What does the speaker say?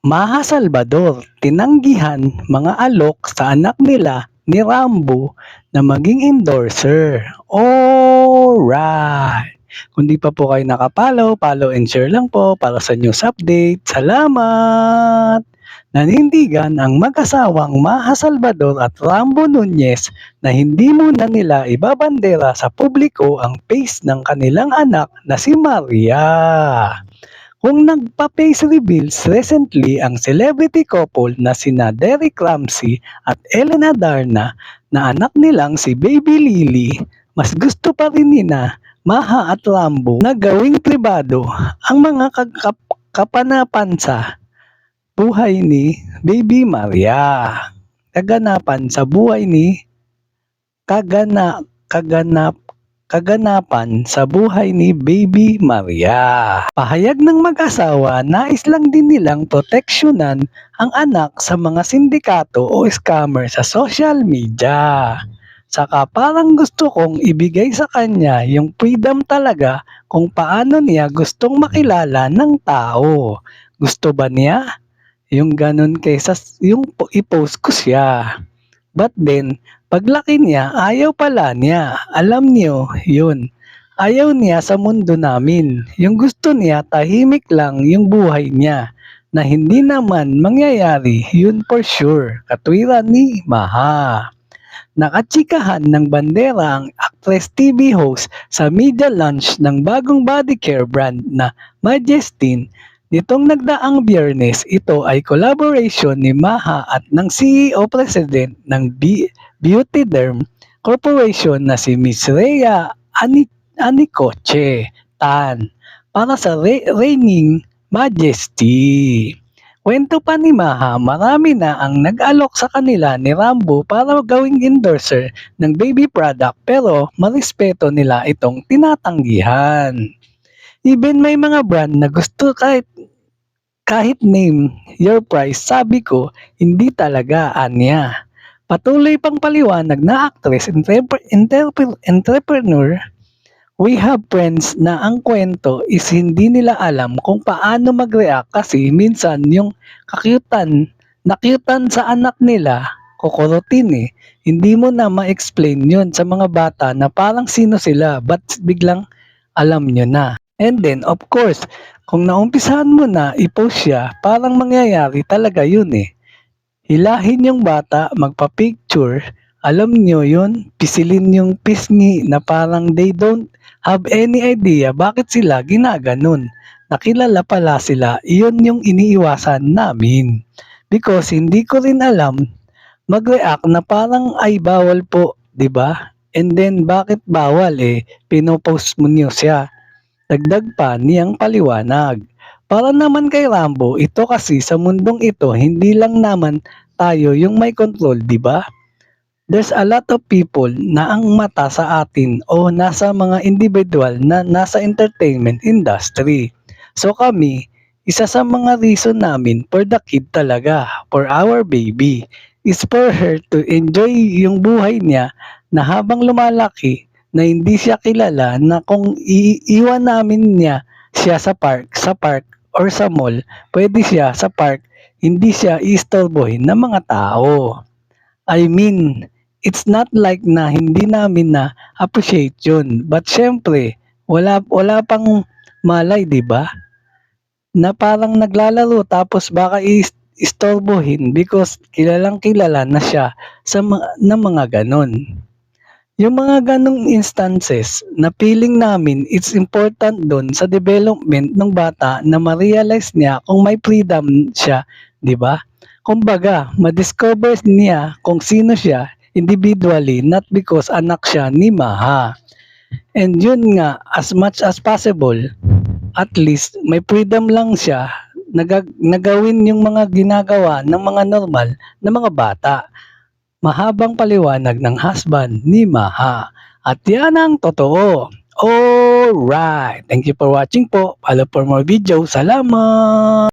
Maha Salvador, tinanggihan mga alok sa anak nila ni Rambo na maging endorser. Alright! Kung di pa po kayo nakapollow, follow and share lang po para sa news update. Salamat! Nanindigan ang mag-asawang Maha Salvador at Rambo Nunez na hindi muna nila ibabandera sa publiko ang face ng kanilang anak na si Maria. Kung nagpa-face reveals recently ang celebrity couple na sina Derek Ramsey at Elena Darna na anak nilang si Baby Lily, mas gusto pa rin nina Maha at Rambo na gawing pribado ang mga kagkap- kapanapan sa buhay ni Baby Maria. Kaganapan sa buhay ni kagana kaganap kaganapan sa buhay ni Baby Maria. Pahayag ng mag-asawa, nais lang din nilang proteksyonan ang anak sa mga sindikato o scammer sa social media. Saka parang gusto kong ibigay sa kanya yung freedom talaga kung paano niya gustong makilala ng tao. Gusto ba niya? Yung ganun kaysa yung po- i-post ko siya. But then, paglaki niya, ayaw pala niya. Alam niyo, yun. Ayaw niya sa mundo namin. Yung gusto niya, tahimik lang yung buhay niya. Na hindi naman mangyayari, yun for sure. Katwiran ni Maha. Nakachikahan ng bandera ang actress TV host sa media launch ng bagong body care brand na Majestin Nitong nagdaang biyernes, ito ay collaboration ni Maha at ng CEO President ng B- Beauty Derm Corporation na si Miss Rhea Ani- Anicoche Tan para sa Re- Reigning Majesty. Kwento pa ni Maha, marami na ang nag-alok sa kanila ni Rambo para gawing endorser ng baby product pero marespeto nila itong tinatanggihan. Even may mga brand na gusto kahit kahit name your price, sabi ko, hindi talaga anya. Patuloy pang paliwanag na actress, entrep- entrep- entrepreneur, we have friends na ang kwento is hindi nila alam kung paano mag-react kasi minsan yung kakyutan, nakyutan sa anak nila, kukurutin eh. Hindi mo na ma-explain yun sa mga bata na parang sino sila, but biglang alam nyo na. And then, of course, kung naumpisahan mo na i-post siya, parang mangyayari talaga yun eh. Hilahin yung bata, magpa-picture, alam nyo yun, pisilin yung pisngi na parang they don't have any idea bakit sila ginaganon. Nakilala pala sila, iyon yung iniiwasan namin. Because hindi ko rin alam mag-react na parang ay bawal po, 'di ba? And then bakit bawal eh? Pinopost mo niyo siya. Dagdag pa niyang paliwanag. Para naman kay Rambo, ito kasi sa mundong ito, hindi lang naman tayo yung may control, di ba? There's a lot of people na ang mata sa atin o nasa mga individual na nasa entertainment industry. So kami, isa sa mga reason namin for the kid talaga, for our baby, is for her to enjoy yung buhay niya na habang lumalaki, na hindi siya kilala na kung iiwan namin niya siya sa park, sa park or sa mall, pwede siya sa park, hindi siya istorbohin ng mga tao. I mean, it's not like na hindi namin na appreciate yun. But syempre, wala, wala pang malay, di ba? Na parang naglalaro tapos baka is istorbohin because kilalang kilala na siya sa mga, na mga ganon. Yung mga ganong instances na feeling namin it's important doon sa development ng bata na ma-realize niya kung may freedom siya, di ba? Kumbaga, ma-discover niya kung sino siya individually, not because anak siya ni Maha. And yun nga, as much as possible, at least may freedom lang siya nagag- nagawin yung mga ginagawa ng mga normal na mga bata mahabang paliwanag ng husband ni Maha. At yan ang totoo. Alright. Thank you for watching po. Follow for more videos. Salamat!